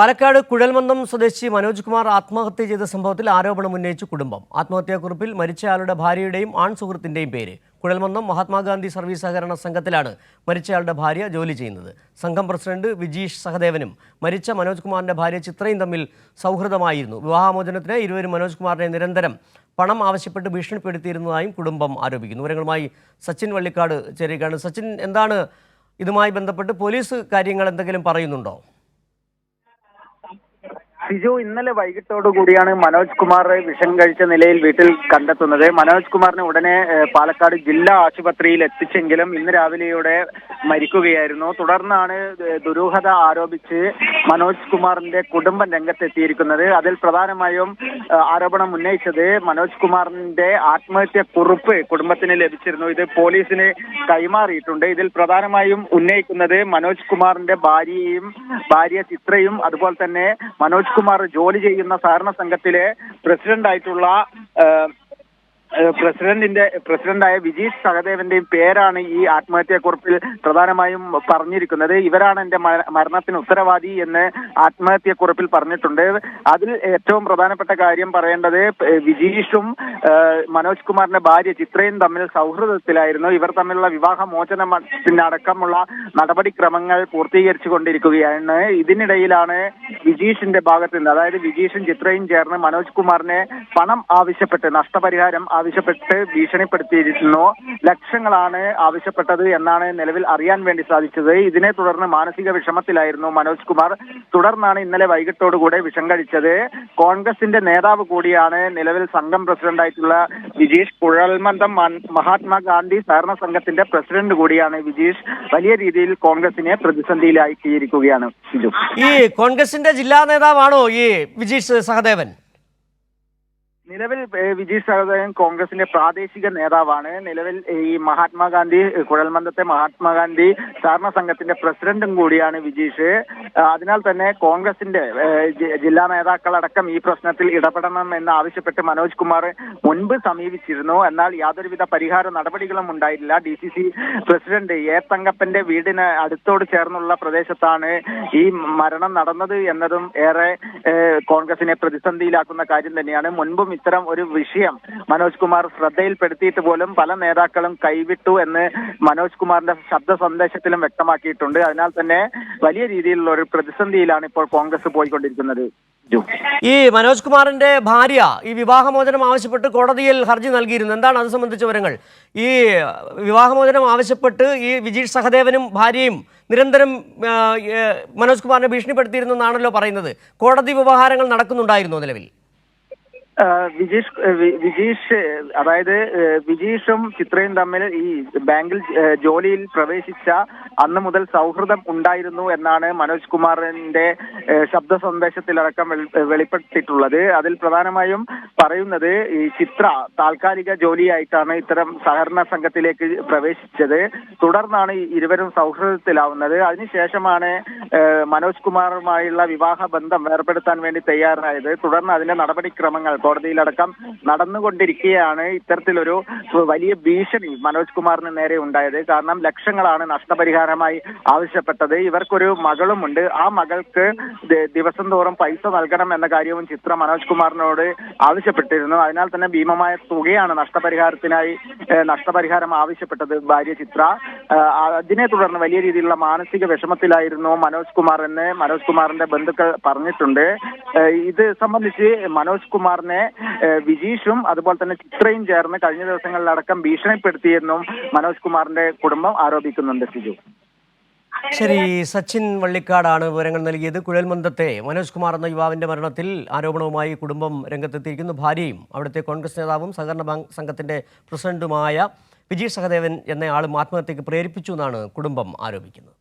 പാലക്കാട് കുഴൽമന്ദം സ്വദേശി മനോജ് കുമാർ ആത്മഹത്യ ചെയ്ത സംഭവത്തിൽ ആരോപണം ഉന്നയിച്ചു കുടുംബം. ആത്മഹത്യാക്കുറിപ്പിൽ മരിച്ചയാളുടെ ഭാര്യയുടെയും ആൺ സുഹൃത്തിന്റെയും പേര്. കുഴൽമന്ദം മഹാത്മാഗാന്ധി സർവീസ് സഹകരണ സംഘത്തിലാണ് മരിച്ചയാളുടെ ഭാര്യ ജോലി ചെയ്യുന്നത്. സംഘം പ്രസിഡന്റ് വിജീഷ് സഹദേവനും മരിച്ച മനോജ് കുമാറിന്റെ ഭാര്യ ചിത്രയും തമ്മിൽ സൗഹൃദമായിരുന്നു. വിവാഹമോചനത്തിന് ഇരുവരും മനോജ് കുമാറിനെ നിരന്തരം പണം ആവശ്യപ്പെട്ട് ഭീഷണിപ്പെടുത്തിയിരുന്നതായും കുടുംബം ആരോപിക്കുന്നു. വിവരങ്ങളുമായി സച്ചിൻ വള്ളിക്കാട് ചേരുകയാണ്. സച്ചിൻ എന്താണ് ഇതുമായി ബന്ധപ്പെട്ട് പോലീസ് കാര്യങ്ങൾ എന്തെങ്കിലും പറയുന്നുണ്ടോ? സിജു ഇന്നലെ വൈകിട്ടോടു കൂടിയാണ് മനോജ് കുമാർ വിഷം കഴിച്ച നിലയിൽ വീട്ടിൽ കണ്ടെത്തുന്നത്. മനോജ് കുമാറിനെ ഉടനെ പാലക്കാട് ജില്ലാ ആശുപത്രിയിൽ എത്തിച്ചെങ്കിലും ഇന്ന് രാവിലെയോടെ മരിക്കുകയായിരുന്നു. തുടർന്നാണ് ദുരൂഹത ആരോപിച്ച് മനോജ് കുമാറിന്റെ കുടുംബം രംഗത്തെത്തിയിരിക്കുന്നത്. അതിൽ പ്രധാനമായും ആരോപണം ഉന്നയിച്ചത് മനോജ് കുമാറിന്റെ ആത്മഹത്യ കുറിപ്പ് കുടുംബത്തിന് ലഭിച്ചിരുന്നു. ഇത് പോലീസിന് കൈമാറിയിട്ടുണ്ട്. ഇതിൽ പ്രധാനമായും ഉന്നയിക്കുന്നത് മനോജ് കുമാറിന്റെ ഭാര്യയും ഭാര്യ ചിത്രയും അതുപോലെ തന്നെ മനോജ് കുമാർ ജോലി ചെയ്യുന്ന സഹകരണ സംഘത്തിലെ പ്രസിഡന്റ് ആയിട്ടുള്ള ഏഹ്, ഏഹ്, പ്രസിഡന്റിന്റെ പ്രസിഡന്റായ വിജീത് സഹദേവന്റെയും പേരാണ് ഈ ആത്മഹത്യാക്കുറിപ്പിൽ പ്രധാനമായും പറഞ്ഞിരിക്കുന്നത്. ഇവരാണ് എന്റെ മര- മരണത്തിന് ഉത്തരവാദി എന്ന് ആത്മഹത്യാക്കുറിപ്പിൽ പറഞ്ഞിട്ടുണ്ട്. അതിൽ ഏറ്റവും പ്രധാനപ്പെട്ട കാര്യം പറയേണ്ടത് വിജീഷും മനോജ് കുമാറിന്റെ ഭാര്യ ചിത്രയും തമ്മിൽ സൗഹൃദത്തിലായിരുന്നു. ഇവർ തമ്മിലുള്ള വിവാഹ മോചനത്തിനടക്കമുള്ള നടപടിക്രമങ്ങൾ പൂർത്തീകരിച്ചു കൊണ്ടിരിക്കുകയാണ് ഇതിനിടയിലാണ് വിജീഷിന്റെ ഭാഗത്ത് നിന്ന് അതായത് വിജീഷും ചിത്രയും ചേർന്ന് മനോജ് കുമാറിനെ പണം ആവശ്യപ്പെട്ട് നഷ്ടപരിഹാരം ആവശ്യപ്പെട്ട് ഭീഷണിപ്പെടുത്തിയിരുന്നു ലക്ഷങ്ങളാണ് ആവശ്യപ്പെട്ടത് എന്നാണ് നിലവിൽ അറിയാൻ വേണ്ടി സാധിച്ചത്. ഇതിനെ തുടർന്ന് മാനസിക വിഷമത്തിലായിരുന്നു മനോജ് കുമാർ. തുടർന്നാണ് ഇന്നലെ വൈകിട്ടോടുകൂടെ വിഷം കഴിച്ചത്. കോൺഗ്രസിന്റെ നേതാവ് കൂടിയാണ് നിലവിൽ സംഘം പ്രസിഡന്റായിട്ടുള്ള വിജീഷ്. കുഴൽമന്ദം മഹാത്മാഗാന്ധി സഹകരണ സംഘത്തിന്റെ പ്രസിഡന്റ് കൂടിയാണ് വിജീഷ്. വലിയ രീതിയിൽ കോൺഗ്രസിനെ പ്രതിസന്ധിയിലാക്കിയിരിക്കുകയാണ് ഈ കോൺഗ്രസിന്റെ ജില്ലാ നേതാവാണോ ഈ വിജീഷ് സഹദേവൻ? നിലവിൽ വിജി സഹോദരൻ കോൺഗ്രസിന്റെ പ്രാദേശിക നേതാവാണ്. നിലവിൽ ഈ മഹാത്മാഗാന്ധി കുഴൽമന്ദത്തെ മഹാത്മാഗാന്ധി സഹകരണ സംഘത്തിന്റെ പ്രസിഡന്റും കൂടിയാണ് വിജീഷ്. അതിനാൽ തന്നെ കോൺഗ്രസിന്റെ ജില്ലാ നേതാക്കളടക്കം ഈ പ്രശ്നത്തിൽ ഇടപെടണം എന്ന് ആവശ്യപ്പെട്ട് മനോജ് കുമാർ മുൻപ് സമീപിച്ചിരുന്നു. എന്നാൽ യാതൊരുവിധ പരിഹാര നടപടികളും ഉണ്ടായില്ല D C C president A തങ്കപ്പന്റെ വീടിന് അടുത്തോട് ചേർന്നുള്ള പ്രദേശത്താണ് ഈ മരണം നടന്നത് എന്നതും ഏറെ കോൺഗ്രസിനെ പ്രതിസന്ധിയിലാക്കുന്ന കാര്യം തന്നെയാണ്. മുൻപും ഇത്തരം ഒരു വിഷയം മനോജ് കുമാർ ശ്രദ്ധയിൽപ്പെടുത്തിയിട്ട് പോലും പല നേതാക്കളും കൈവിട്ടു എന്ന് മനോജ് കുമാറിന്റെ ശബ്ദ സന്ദേശത്തിലും വ്യക്തമാക്കിയിട്ടുണ്ട്. അതിനാൽ തന്നെ വലിയ രീതിയിലുള്ള ഒരു പ്രതിസന്ധിയിലാണ് ഇപ്പോൾ കോൺഗ്രസ് പോയിക്കൊണ്ടിരിക്കുന്നത്. ഈ മനോജ് കുമാറിന്റെ ഭാര്യ ഈ വിവാഹമോചനം ആവശ്യപ്പെട്ട് കോടതിയിൽ ഹർജി നൽകിയിരുന്നു. എന്താണ് അത് സംബന്ധിച്ച വിവരങ്ങൾ? ഈ വിവാഹമോചനം ആവശ്യപ്പെട്ട് ഈ വിജീഷ് സഹദേവനും ഭാര്യയും നിരന്തരം മനോജ് കുമാറിനെ ഭീഷണിപ്പെടുത്തിയിരുന്നു എന്നാണല്ലോ പറയുന്നത്. കോടതി വ്യവഹാരങ്ങൾ നടക്കുന്നുണ്ടായിരുന്നു നിലവിൽ? വിജീഷ് വിജീഷ് അതായത് വിജീഷും ചിത്രയും തമ്മിൽ ഈ ബാങ്കിൽ ജോലിയിൽ പ്രവേശിച്ച അന്ന് മുതൽ സൗഹൃദം ഉണ്ടായിരുന്നു എന്നാണ് മനോജ് കുമാറിന്റെ ശബ്ദ സന്ദേശത്തിലടക്കം വെളിപ്പെട്ടിട്ടുള്ളത്. അതിൽ പ്രധാനമായും പറയുന്നത് ഈ ചിത്ര താൽക്കാലിക ജോലിയായിട്ടാണ് ഇത്തരം സഹകരണ സംഘത്തിലേക്ക് പ്രവേശിച്ചത്. തുടർന്നാണ് ഇരുവരും സൗഹൃദത്തിലാവുന്നത്. അതിനുശേഷമാണ് മനോജ് കുമാറുമായുള്ള വിവാഹ ബന്ധം ഏർപ്പെടുത്താൻ വേണ്ടി തയ്യാറായത്. തുടർന്ന് അതിന്റെ നടപടിക്രമങ്ങൾ കോടതിയിലടക്കം നടന്നുകൊണ്ടിരിക്കുകയാണ്. ഇത്തരത്തിലൊരു വലിയ ഭീഷണി മനോജ് കുമാറിന് നേരെ ഉണ്ടായത്. കാരണം ലക്ഷങ്ങളാണ് നഷ്ടപരിഹാരമായി ആവശ്യപ്പെട്ടത്. ഇവർക്കൊരു മകളുമുണ്ട്. ആ മകൾക്ക് ദിവസം തോറും പൈസ നൽകണം എന്ന കാര്യവും ചിത്ര മനോജ് കുമാറിനോട് ആവശ്യപ്പെട്ടിരുന്നു. അതിനാൽ തന്നെ ഭീമമായ തുകയാണ് നഷ്ടപരിഹാരത്തിനായി നഷ്ടപരിഹാരം ആവശ്യപ്പെട്ടത് ഭാര്യ ചിത്ര. അതിനെ തുടർന്ന് വലിയ രീതിയിലുള്ള മാനസിക വിഷമത്തിലായിരുന്നു മനോജ് കുമാർ എന്ന് മനോജ് കുമാറിന്റെ ബന്ധുക്കൾ പറഞ്ഞിട്ടുണ്ട്. ഇത് സംബന്ധിച്ച് മനോജ് കുമാറിനെ ഏഹ്, വിജീഷും അതുപോലെ തന്നെ ചിത്രയും ചേർന്ന് കഴിഞ്ഞ ദിവസങ്ങളിലടക്കം ഭീഷണിപ്പെടുത്തിയെന്നും മനോജ് കുമാറിന്റെ കുടുംബം ആരോപിക്കുന്നുണ്ട് സിജു. ശരി സച്ചിൻ വള്ളിക്കാടാണ് വിവരങ്ങൾ നൽകിയത്. കുഴൽമന്ദത്തെ മനോജ് കുമാർ എന്ന യുവാവിന്റെ മരണത്തിൽ ആരോപണവുമായി കുടുംബം രംഗത്തെത്തിയിരിക്കുന്നു. ഭാര്യയും അവിടുത്തെ കോൺഗ്രസ് നേതാവും സഹകരണ ബാങ്ക് സംഘത്തിന്റെ പ്രസിഡന്റുമായ വിജയ് സഹദേവൻ എന്നയാളും ആത്മഹത്യക്ക് പ്രേരിപ്പിച്ചു എന്നാണ് കുടുംബം ആരോപിക്കുന്നത്.